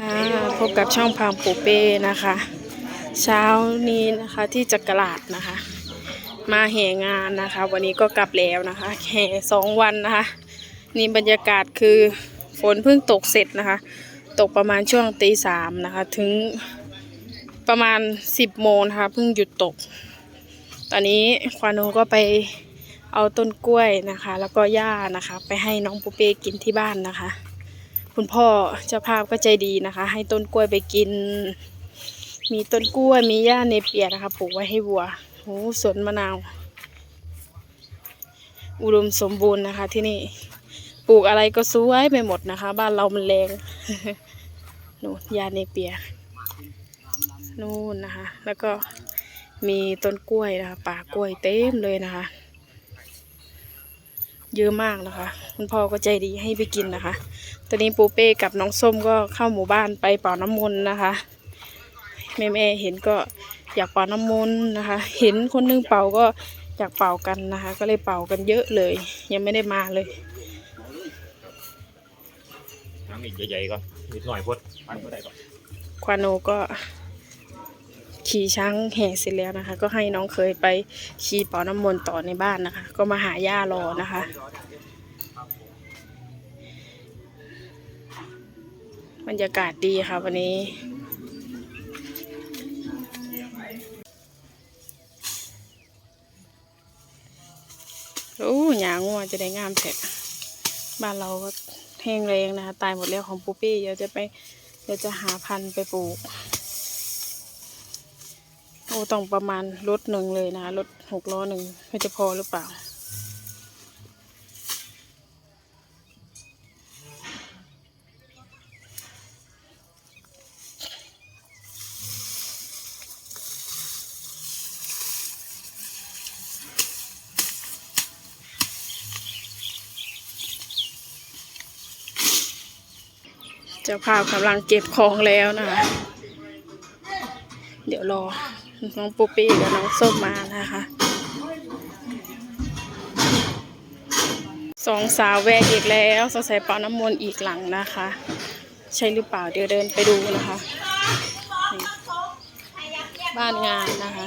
ค่ะพบกับช่องพามปูเป้นะคะ เช้านี้นะคะที่จักรลาดนะคะ มาแห่งานนะคะ วันนี้ก็กลับแล้วนะคะแห่สองวันนะคะนี่บรรยากาศคือฝนเพิ่งตกเสร็จนะคะ ตกประมาณช่วงตีสามนะคะ ถึงประมาณสิบโมงนะคะเพิ่งหยุดตก ตอนนี้ควานูก็ไปเอาต้นกล้วยนะคะ แล้วก็หญ้านะคะ ไปให้น้องปูเป้กินที่บ้านนะคะ คุณพ่อเจ้าภาพก็ใจดีนะคะ ให้ต้นกล้วยไปกิน มีต้นกล้วยมีหญ้าเนเปียนะคะปลูกไว้ให้วัวโอ้สวนมะนาว อุดมสมบูรณ์นะคะ ที่นี่ปลูกอะไรก็สวยไปหมดนะคะ บ้านเรามันแรงนู่นหญ้าเนเปียนู่นนะคะ แล้วก็มีต้นกล้วยนะคะป่ากล้วยเต็มเลยนะคะ เยอะมากนะคะ คุณพ่อก็ใจดีให้ไปกินนะคะ ตอนนี้ปูเป้กับน้องส้มก็เข้าหมู่บ้านไปเป่าน้ำมนต์นะคะ แม่แม่ๆเห็นก็อยากเป่าน้ำมนต์นะคะ เห็นคนนึงเป่าก็อยากเป่ากันนะคะ ก็เลยเป่ากันเยอะเลย ยังไม่ได้มาเลยน้ำอีกใหญ่ๆก่อนนิดหน่อยพดปันก็ได้ก่อนควานโนก็ ขี่ช้างแห่เสร็จแล้วนะคะ ก็ให้น้องเคยไปขี่เป่าน้ำมนต์ต่อในบ้านนะคะ ก็มาหาย่ารอนะคะ บรรยากาศดีค่ะวันนี้โอ้หยางัวจะได้งามแท้บ้านเราก็แห้งแรงนะคะ ตายหมดแล้วของปูปี้เดี๋ยวจะไปเดี๋ยวจะหาพันธุ์ไปปลูก อ้ต้องประมาณรถหนึ่งเลยนะรถหกล้อหนึ่งไม่จะพอหรือเปล่า เจ้าภาพกำลังเก็บของแล้วนะคะเดี๋ยวรอ น้องปูปี้กับน้องส้มมานะคะสองสาวแวกอีกแล้วสงสัยเป่าน้ำมนต์อีกหลังนะคะ ใช่หรือเปล่าเดี๋ยวเดินไปดูนะคะ บ้านงานนะคะ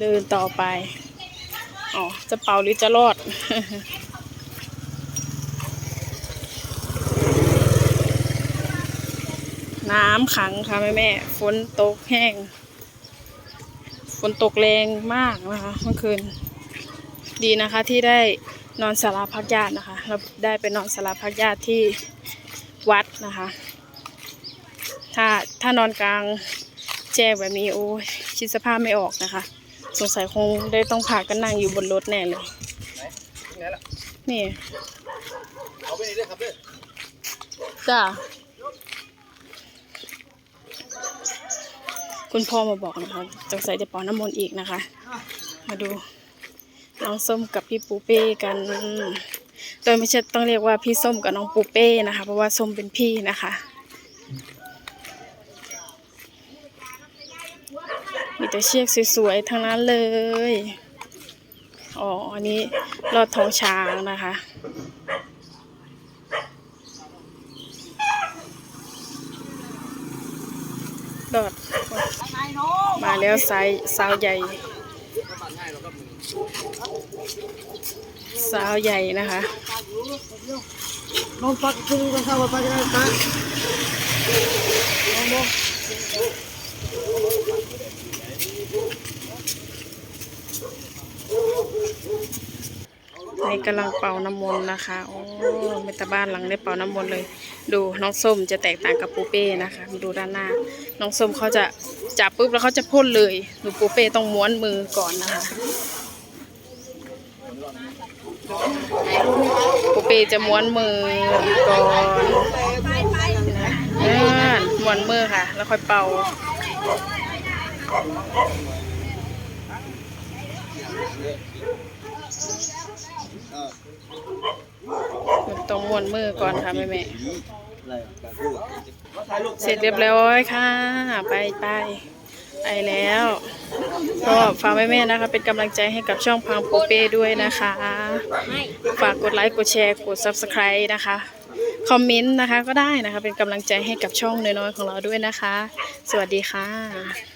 เดินต่อไปอ๋อจะเป่าหรือจะรอดน้ำขังค่ะแม่แม่ฝนตกแห้ง ฝนตกแรงมากนะคะเมื่อคืน ดีนะคะที่ได้นอนสาราพักญาตินะคะ เราได้ไปนอนสาราพักญาติที่วัดนะคะ ถ้าถ้านอนกลางแจ้งแบบนี้โอ้ยคิดสภาพไม่ออกนะคะ สงสัยคงได้ต้องพากันนั่งอยู่บนรถแน่เลย นี่เอาไปนี่ด้วยครับด้วยจ้า คุณพ่อมาบอกนะคะสงสัยจะป่าน้ำมนต์อีกนะคะ มาดูน้องส้มกับพี่ปูเป้กัน โดยไม่ใช่ต้องเรียกว่าพี่ส้มกับน้องปูเป้นะคะ เพราะว่าส้มเป็นพี่นะคะมีแต่เชือกสวยๆทั้งนั้นเลย อ๋อ อันนี้ลอดท้องช้างนะคะ อด มาแล้วไซส์สาวใหญ่ สาวใหญ่นะคะลองปักคือกันครับว่าปักได้ปัก นี่กำลังเป่าน้ำมนต์นะคะ โอ้เมตาบ้านหลังได้เป่าน้ำมนต์เลย ดูน้องส้มจะแตกต่างกับปูเป้นะคะ ดูด้านหน้า น้องส้มเขาจะจับปุ๊บแล้วเขาจะพ่นเลยหนูปูเป้ต้องม้วนมือก่อนนะคะปูเป้จะม้วนมือก่อนนะอ่าม้วนมือค่ะ แล้วค่อยเป่า ต้องม้วนมือก่อนค่ะแม่แม่ๆเสร็จเรียบร้อยค่ะ ไปไปไปแล้ว ก็ฝากแม่แม่ๆนะคะ เป็นกำลังใจให้กับช่องพังโปเป้ด้วยนะคะ ฝากกดไลค์กดแชร์กด subscribe นะคะคอมเมนต์นะคะก็ได้นะคะ เป็นกำลังใจให้กับช่องน้อยๆของเราด้วยนะคะ สวัสดีค่ะ